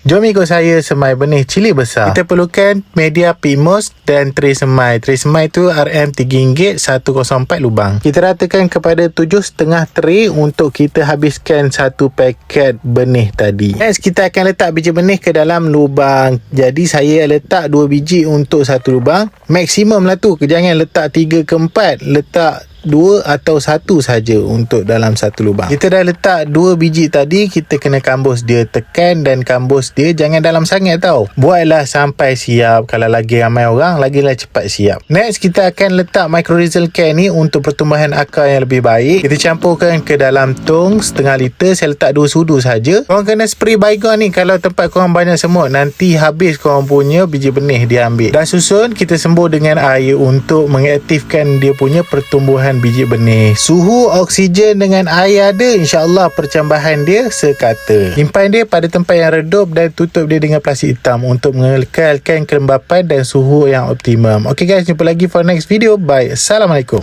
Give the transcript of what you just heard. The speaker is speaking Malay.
Jom ikut saya semai benih cili besar. Kita perlukan media Pimos dan tray semai. Tray semai tu RM3 104 lubang. Kita ratakan kepada 7,5 tray untuk kita habiskan satu paket benih tadi. Next kita akan letak biji benih ke dalam lubang. Jadi saya letak 2 biji untuk satu lubang. Maksimum lah tu. Jangan letak 3 ke 4. Letak dua atau satu saja untuk dalam satu lubang. Kita dah letak dua biji tadi, kita kena kambus dia tekan dan kambus dia jangan dalam sangat tau. Buatlah sampai siap. Kalau lagi ramai orang, lagilah cepat siap. Next, kita akan letak mycorrhizal can ni untuk pertumbuhan akar yang lebih baik. Kita campurkan ke dalam tong setengah liter. Saya letak dua sudu saja. Korang kena spray baygon ni kalau tempat korang banyak semut. Nanti habis korang punya biji benih dia ambil. Dah susun, kita sembur dengan air untuk mengaktifkan dia punya pertumbuhan biji benih. Suhu oksigen dengan air ada, insyaAllah percambahan dia sekata. Simpan dia pada tempat yang redup dan tutup dia dengan plastik hitam untuk mengekalkan kelembapan dan suhu yang optimum. Okay guys, jumpa lagi for next video. Bye. Assalamualaikum.